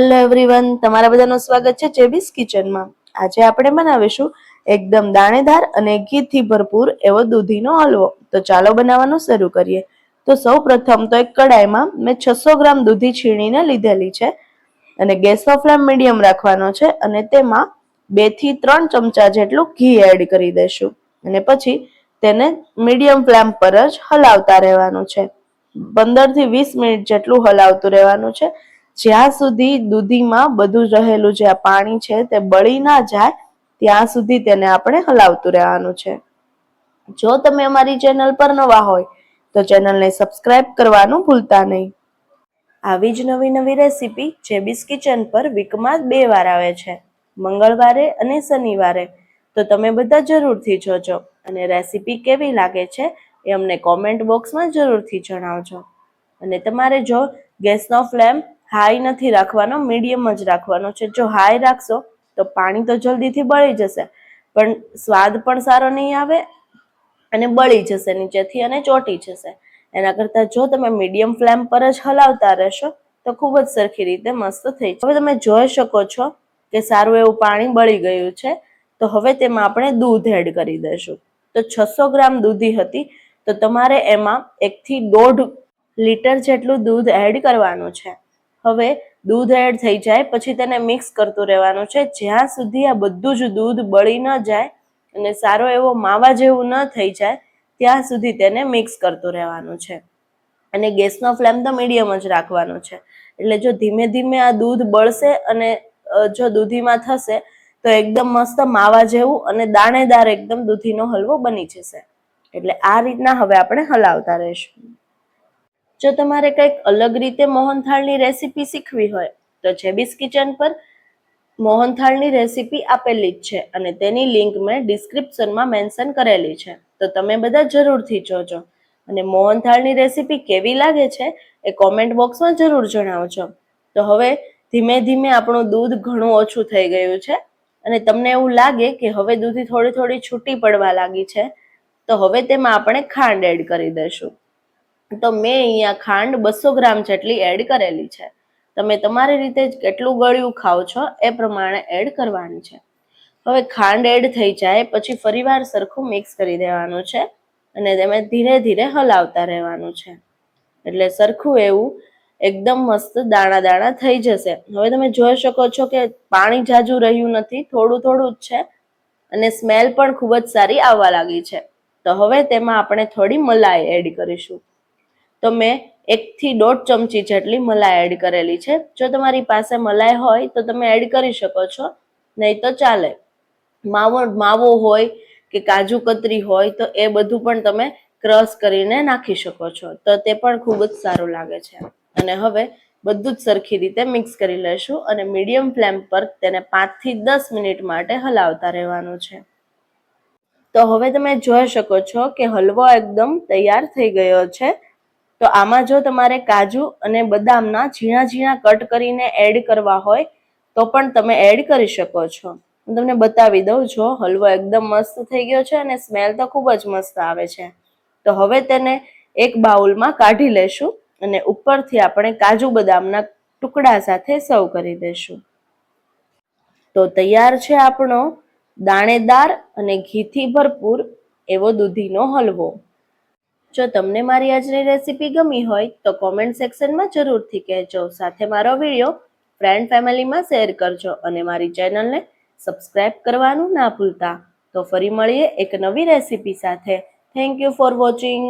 Hello everyone તમારા બધાનું સ્વાગત છે જેબીસ કિચનમાં. આજે આપણે બનાવીશું એકદમ દાણેદાર અને ઘીથી ભરપૂર એવો દૂધીનો હલવો. તો ચાલો બનાવવાનું શરૂ કરીએ. તો સૌ પ્રથમ તો એક કડાઈમાં મેં છસો ગ્રામ દૂધી છીણીને લીધેલી છે અને ગેસનો ફ્લેમ મીડિયમ રાખવાનો છે અને તેમાં બેથી ત્રણ ચમચા જેટલું ઘી એડ કરી દેશું અને પછી તેને મીડિયમ ફ્લેમ પર જ હલાવતા રહેવાનું છે. પંદરથી વીસ મિનિટ જેટલું હલાવતું રહેવાનું છે. જ્યાં સુધી દૂધીમાં બધું રહેલું જે આ પાણી છે તે બળી ના જાય, ત્યાં સુધી તેને આપણે હલાવતું રહેવાનું છે. જો તમે અમારી ચેનલ પર નવા હોય, તો ચેનલને સબસ્ક્રાઇબ કરવાનું ભૂલતા નહીં. આવી જ નવી નવી રેસીપી જેબીસ કિચન પર વીકમાં બે વાર આવે છે, મંગળવારે અને શનિવારે. તો તમે બધા જરૂરથી જોજો અને રેસીપી કેવી લાગે છે એ અમને કોમેન્ટ બોક્સમાં જરૂરથી જણાવજો. અને તમારે જો ગેસનો ફ્લેમ હાઈ નથી રાખવાનો, મીડિયમ જ રાખવાનો છે. જો હાઈ રાખશો તો પાણી તો જલ્દીથી બળી જશે, પણ સ્વાદ પણ સારો નહીં આવે અને બળી જશે નીચેથી અને ચોટી જશે. એના કરતાં જો તમે મીડિયમ ફ્લેમ પર જ હલાવતા રહેશો તો ખૂબ જ સરખી રીતે મસ્ત થઈ જશે. હવે તમે જોઈ શકો છો કે સારું એવું પાણી બળી ગયું છે, તો હવે તેમાં આપણે દૂધ એડ કરી દઈશું. તો છસો ગ્રામ દૂધી હતી, તો તમારે એમાં એકથી દોઢ લીટર જેટલું દૂધ એડ કરવાનું છે. હવે દૂધ એડ થઈ જાય, પછી તેને મિક્સ કરતું રહેવાનું છે. જ્યાં સુધી આ બધું જ દૂધ બળી ન જાય અને સારો એવો માવા જેવું ન થઈ જાય, ત્યાં સુધી તેને મિક્સ કરતું રહેવાનું છે. અને ગેસનો ફ્લેમ તો મીડિયમ જ રાખવાનો છે. એટલે જો ધીમે ધીમે આ દૂધ બળશે અને જો દૂધીમાં થશે, તો એકદમ મસ્ત માવા જેવું અને દાણેદાર એકદમ દૂધીનો હલવો બની જશે. એટલે આ રીતના હવે આપણે હલાવતા રહીશું. જો તમારે કંઈક અલગ રીતે મોહનથાળની રેસીપી શીખવી હોય, તો જેબીસ કિચન પર મોહનથાળની રેસીપી આપેલી જ છે અને તેની લિંક મેં ડિસ્ક્રિપ્શનમાં મેન્શન કરેલી છે. તો તમે બધા જરૂરથી જોજો. અને મોહનથાળની રેસીપી કેવી લાગે છે એ કોમેન્ટ બોક્સમાં જરૂર જણાવજો. તો હવે ધીમે ધીમે આપણું દૂધ ઘણું ઓછું થઈ ગયું છે અને તમને એવું લાગે કે હવે દૂધી થોડી થોડી છૂટી પડવા લાગી છે, તો હવે તેમાં આપણે ખાંડ એડ કરી દઈશું. તો મેં અહીંયા ખાંડ બસો ગ્રામ જેટલી એડ કરેલી છે. તમે તમારી રીતે જ કેટલું ગળ્યું ખાઓ છો એ પ્રમાણે એડ કરવાની છે. હવે ખાંડ એડ થઈ જાય પછી ફરીવાર સરખું મિક્સ કરી દેવાનું છે અને તમે ધીરે ધીરે હલાવતા રહેવાનું છે. એટલે સરખું એવું એકદમ મસ્ત દાણા દાણા થઈ જશે. હવે તમે જોઈ શકો છો કે પાણી જાજુ રહ્યું નથી, થોડું થોડું જ છે અને સ્મેલ પણ ખૂબ જ સારી આવવા લાગી છે. તો હવે તેમાં આપણે થોડી મલાઈ એડ કરીશું. તો મેં એકથી દોઢ ચમચી જેટલી મલાઈ એડ કરેલી છે. જો તમારી પાસે મલાઈ હોય તો તમે એડ કરી શકો છો, નહીં તો ચાલે. માવો માવો હોય કે કાજુ કતરી હોય તો એ બધું પણ તમે ક્રશ કરીને નાખી શકો છો. તો તે પણ ખૂબ જ સારું લાગે છે. અને હવે બધું જ સરખી રીતે મિક્સ કરી લેશું અને મીડિયમ ફ્લેમ પર તેને પાંચથી દસ મિનિટ માટે હલાવતા રહેવાનું છે. તો હવે તમે જોઈ શકો છો કે હલવો એકદમ તૈયાર થઈ ગયો છે. તો આમાં જો તમારે કાજુ અને બદામના ઝીણા ઝીણા કટ કરીને એડ કરવા હોય, તો પણ તમે એડ કરી શકો છો. હું તમને બતાવી દઉં, જો હલવો એકદમ મસ્ત થઈ ગયો છે અને સ્મેલ તો ખૂબ જ મસ્ત આવે છે. તો હવે તેને એક બાઉલમાં કાઢી લેશું અને ઉપરથી આપણે કાજુ બદામના ટુકડા સાથે સર્વ કરી દેશું તો તૈયાર છે આપણો દાણેદાર અને ઘીથી ભરપૂર એવો દૂધીનો હલવો. જો તમને મારી આજની રેસીપી ગમી હોય તો કોમેન્ટ સેક્શનમાં જરૂરથી કહેજો. સાથે મારો વીડિયો ફ્રેન્ડ ફેમિલીમાં શેર કરજો અને મારી ચેનલને સબસ્ક્રાઈબ કરવાનું ના ભૂલતા. તો ફરી મળીએ એક નવી રેસીપી સાથે. Thank you for watching